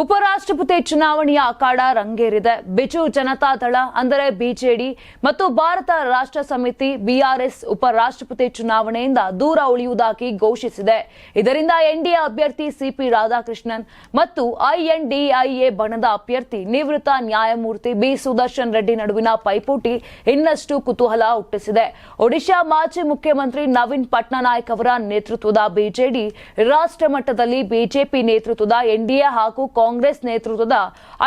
ಉಪರಾಷ್ಟ್ರಪತಿ ಚುನಾವಣೆಯ ಅಖಾಡ ರಂಗೇರಿದೆ. ಬಿಜು ಜನತಾದಳ ಅಂದರೆ ಬಿಜೆಡಿ ಮತ್ತು ಭಾರತ ರಾಷ್ಟ್ರ ಸಮಿತಿ ಬಿಆರ್ಎಸ್ ಉಪರಾಷ್ಟ್ರಪತಿ ಚುನಾವಣೆಯಿಂದ ದೂರ ಉಳಿಯುವುದಾಗಿ ಘೋಷಿಸಿದೆ. ಇದರಿಂದ ಎನ್ಡಿಎ ಅಭ್ಯರ್ಥಿ ಸಿಪಿ ರಾಧಾಕೃಷ್ಣನ್ ಮತ್ತು ಐಎನ್ಡಿಐಎ ಬಣದ ಅಭ್ಯರ್ಥಿ ನಿವೃತ್ತ ನ್ಯಾಯಮೂರ್ತಿ ಬಿ ಸುದರ್ಶನ್ ರೆಡ್ಡಿ ನಡುವಿನ ಪೈಪೋಟಿ ಇನ್ನಷ್ಟು ಕುತೂಹಲ ಹುಟ್ಟಿಸಿದೆ. ಒಡಿಶಾ ಮಾಜಿ ಮುಖ್ಯಮಂತ್ರಿ ನವೀನ್ ಪಟ್ನಾಯಕ್ ಅವರ ನೇತೃತ್ವದ ಬಿಜೆಡಿ ರಾಷ್ಟ್ರ ಮಟ್ಟದಲ್ಲಿ ಬಿಜೆಪಿ ನೇತೃತ್ವದ ಎನ್ಡಿಎ ಹಾಗೂ ಕಾಂಗ್ರೆಸ್ ನೇತೃತ್ವದ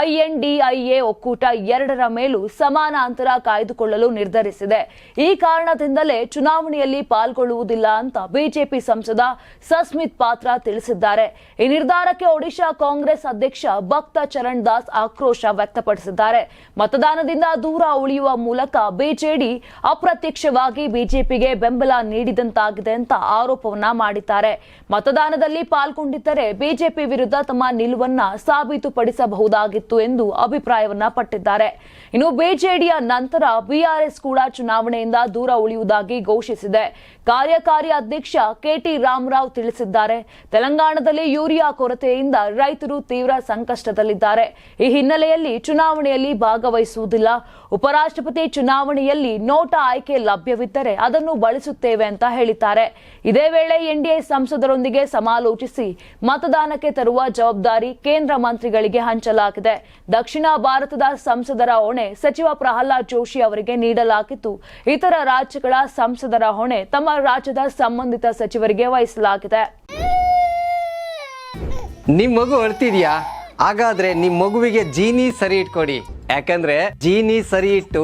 ಐಎನ್ಡಿಐಎ ಒಕ್ಕೂಟ ಎರಡರ ಮೇಲೂ ಸಮಾನ ಅಂತರ ಕಾಯ್ದುಕೊಳ್ಳಲು ನಿರ್ಧರಿಸಿದೆ. ಈ ಕಾರಣದಿಂದಲೇ ಚುನಾವಣೆಯಲ್ಲಿ ಪಾಲ್ಗೊಳ್ಳುವುದಿಲ್ಲ ಅಂತ ಬಿಜೆಪಿ ಸಂಸದ ಸಸ್ಮಿತ್ ಪಾತ್ರ ತಿಳಿಸಿದ್ದಾರೆ. ಈ ನಿರ್ಧಾರಕ್ಕೆ ಒಡಿಶಾ ಕಾಂಗ್ರೆಸ್ ಅಧ್ಯಕ್ಷ ಭಕ್ತ ಚರಣ್ ದಾಸ್ ಆಕ್ರೋಶ ವ್ಯಕ್ತಪಡಿಸಿದ್ದಾರೆ. ಮತದಾನದಿಂದ ದೂರ ಉಳಿಯುವ ಮೂಲಕ ಬಿಜೆಡಿ ಅಪ್ರತ್ಯಕ್ಷವಾಗಿ ಬಿಜೆಪಿಗೆ ಬೆಂಬಲ ನೀಡಿದಂತಾಗಿದೆ ಅಂತ ಆರೋಪವನ್ನ ಮಾಡಿದ್ದಾರೆ. ಮತದಾನದಲ್ಲಿ ಪಾಲ್ಗೊಂಡಿದ್ದರೆ ಬಿಜೆಪಿ ವಿರುದ್ಧ ತಮ್ಮ ನಿಲುವನ್ನ ಸಾಬೀತುಪಡಿಸಬಹುದಾಗಿತ್ತು ಎಂದು ಅಭಿಪ್ರಾಯವನ್ನ ಪಟ್ಟಿದ್ದಾರೆ. ಇನ್ನು ಬಿಜೆಡಿಯ ನಂತರ ಬಿಆರ್ಎಸ್ ಕೂಡ ಚುನಾವಣೆಯಿಂದ ದೂರ ಉಳಿಯುವುದಾಗಿ ಘೋಷಿಸಿದೆ. ಕಾರ್ಯಕಾರಿ ಅಧ್ಯಕ್ಷ ಕೆಟಿ ರಾಮರಾವ್ ತಿಳಿಸಿದ್ದಾರೆ. ತೆಲಂಗಾಣದಲ್ಲಿ ಯೂರಿಯಾ ಕೊರತೆಯಿಂದ ರೈತರು ತೀವ್ರ ಸಂಕಷ್ಟದಲ್ಲಿದ್ದಾರೆ. ಈ ಹಿನ್ನೆಲೆಯಲ್ಲಿ ಚುನಾವಣೆಯಲ್ಲಿ ಭಾಗವಹಿಸುವುದಿಲ್ಲ. ಉಪರಾಷ್ಟ್ರಪತಿ ಚುನಾವಣೆಯಲ್ಲಿ ನೋಟಾ ಆಯ್ಕೆ ಲಭ್ಯವಿದ್ದರೆ ಅದನ್ನು ಬಳಸುತ್ತೇವೆ ಅಂತ ಹೇಳಿದ್ದಾರೆ. ಇದೇ ವೇಳೆ ಎನ್ಡಿಎ ಸಂಸದರೊಂದಿಗೆ ಸಮಾಲೋಚಿಸಿ ಮತದಾನಕ್ಕೆ ತರುವ ಜವಾಬ್ದಾರಿ ಕೇಂದ್ರ ಮಂತ್ರಿಗಳಿಗೆ ಹಂಚಲಾಗಿದೆ. ದಕ್ಷಿಣ ಭಾರತದ ಸಂಸದರ ಹೊಣೆ ಸಚಿವ ಪ್ರಹ್ಲಾದ್ ಜೋಶಿ ಅವರಿಗೆ ನೀಡಲಾಗಿದ್ದು ಇತರ ರಾಜ್ಯಗಳ ಸಂಸದರ ಹೊಣೆ ತಮ್ಮ ರಾಜ್ಯದ ಸಂಬಂಧಿತ ಸಚಿವರಿಗೆ ವಹಿಸಲಾಗಿದೆ. ನಿಮ್ ಮಗು ಅಳ್ತಿದ್ಯಾ? ಹಾಗಾದ್ರೆ ನಿಮ್ ಮಗುವಿಗೆ ಜೀನಿ ಸರಿ ಇಟ್ಕೊಡಿ. ಯಾಕಂದ್ರೆ ಜೀನಿ ಸರಿ ಇಟ್ಟು